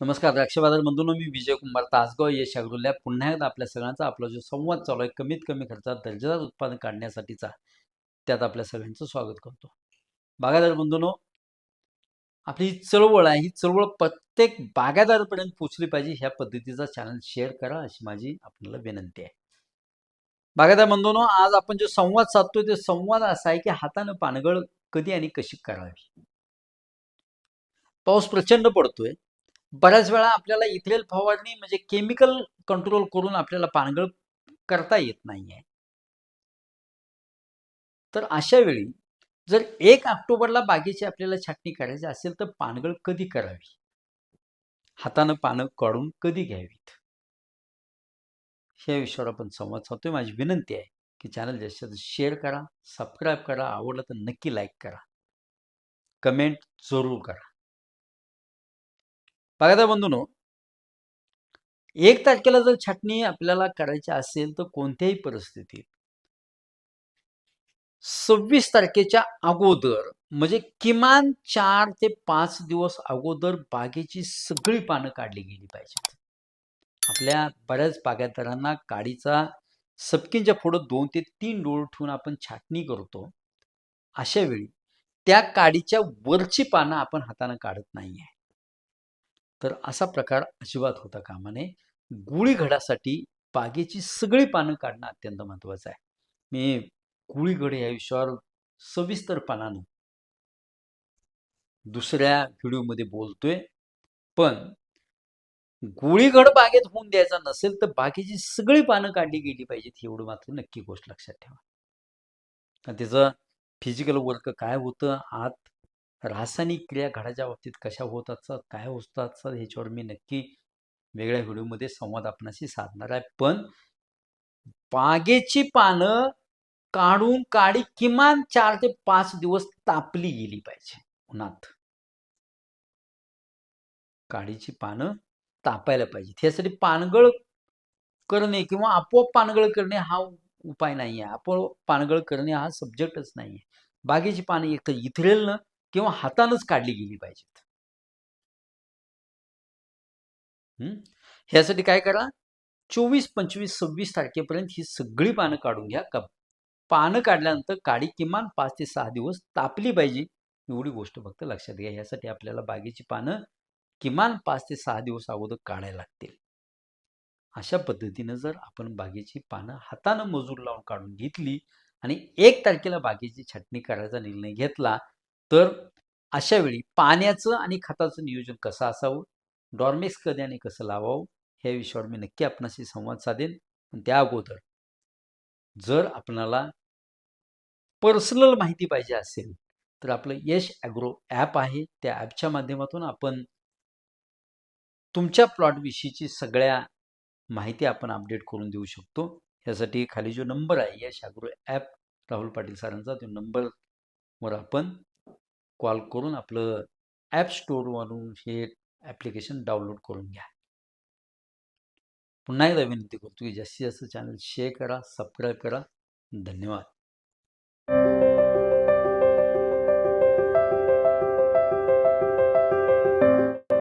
नमस्कार द्राक्षबाजार बंधूंनो मी विजय कुमार तासगाव यश अग्रोल्या पुन्हा एकदा आपल्या सगळ्यांचा आपला जो संवाद चालू आहे कमीत कमी खर्चात दर्जेदार उत्पादन काढण्यासाठीचा त्यात आपल्या सगळ्यांचं स्वागत करतो. बागायदार बंधूनो आपली ही चळवळ आहे ही चळवळ प्रत्येक बागायदारापर्यंत पोचली पाहिजे ह्या पद्धतीचा चॅनल शेअर करा अशी माझी आपल्याला विनंती आहे. बागायदार बंधूनो आज आपण जो संवाद साधतोय ते संवाद असा आहे की हातानं पानगळ कधी आणि कशी करावी? पाऊस प्रचंड पडतोय बऱ्याच वेळा आपल्याला इथेल फवारणी म्हणजे केमिकल कंट्रोल करून आपल्याला पानगळ करता येत नाहीये. तर अशा वेळी जर एक ऑक्टोबरला बागेची आपल्याला छाटणी करायची असेल तर पानगळ कधी करावी? हातानं पानं काढून कधी घ्यावीत? ह्या विषयावर आपण संवाद साधतोय. माझी विनंती आहे की चॅनल जास्त शेअर करा सबस्क्राईब करा आवडलं तर नक्की लाईक करा. कमेंट जरूर करा. बघा बंधूनो एक तारखेला जर छाटणी आपल्याला करायची असेल तर कोणत्याही परिस्थितीत सव्वीस तारखेच्या अगोदर म्हणजे किमान चार ते पाच दिवस अगोदर बागेची सगळी पानं काढली गेली पाहिजेत. आपल्या बऱ्याच बागायतदारांना काडीचा सपकींच्या पुढं दोन ते तीन डोळ ठेवून आपण छाटणी करतो. अशा वेळी त्या काडीच्या वरची पानं आपण हाताने काढत नाही आहे तर असा प्रकार अजिबात होता कामा नये गुळी घडासाठी बागेची सगळी पानं काढणं अत्यंत महत्वाचं आहे. मी गुळी घड या विषयावर सविस्तरपणानं दुसऱ्या व्हिडिओमध्ये बोलतोय. पण गुळीगड बागेत होऊन द्यायचा नसेल तर बागेची सगळी पानं काढली गेली पाहिजेत एवढं मात्र नक्की गोष्ट लक्षात ठेवा. त्याचं फिजिकल वर्क काय होतं? आत रासायनिक क्रिया घडाच्या बाबतीत कशा होत असतात काय होत असतात ह्याच्यावर मी नक्की वेगळ्या व्हिडिओमध्ये संवाद आपणाशी साधणार आहे. पण बागेची पानं काढून काडी किमान चार ते पाच दिवस तापली गेली पाहिजे उन्हात. काडीची पानं तापायला पाहिजे त्यासाठी पानगळ करणे किंवा आपोआप पानगळ करणे हा उपाय नाही आहे आपोआप पानगळ करणे हा सब्जेक्टच नाही आहे बागेची पानं एकतर इथरेलनं किंवा हातानच काढली गेली पाहिजेत. हम्म? ह्यासाठी काय करा चोवीस पंचवीस सव्वीस तारखेपर्यंत ही सगळी पानं काढून घ्या. का पानं काढल्यानंतर काडी किमान पाच ते सहा दिवस तापली पाहिजे एवढी गोष्ट फक्त लक्षात घ्या. यासाठी आपल्याला बागेची पानं किमान पाच ते सहा दिवस अगोदर काढायला लागतील. अशा पद्धतीनं जर आपण बागेची पानं हातानं मजूर लावून काढून घेतली आणि एक तारखेला बागेची छाटणी करायचा निर्णय घेतला तर अशा वेळी पाण्याचं आणि खताचं नियोजन कसं असावं? डॉर्मेक्स कधी आणि कसं लावावं? ह्या विषयावर मी नक्की आपणाशी संवाद साधेन. पण त्या अगोदर जर आपणाला पर्सनल माहिती पाहिजे असेल तर आपलं यश ॲग्रो ॲप आहे. त्या ॲपच्या माध्यमातून आपण तुमच्या प्लॉटविषयीची सगळ्या माहिती आपण अपडेट करून देऊ शकतो. यासाठी खाली जो नंबर आहे यश ॲग्रो ॲप राहुल पाटील सरांचा तो नंबरवर आपण कॉल करून आपलं ॲप स्टोअरवरून हे ॲप्लिकेशन डाउनलोड करून घ्या. पुन्हा एकदा विनंती करतो की जास्तीत जास्त चॅनल शेअर करा सबस्क्राईब करा. धन्यवाद.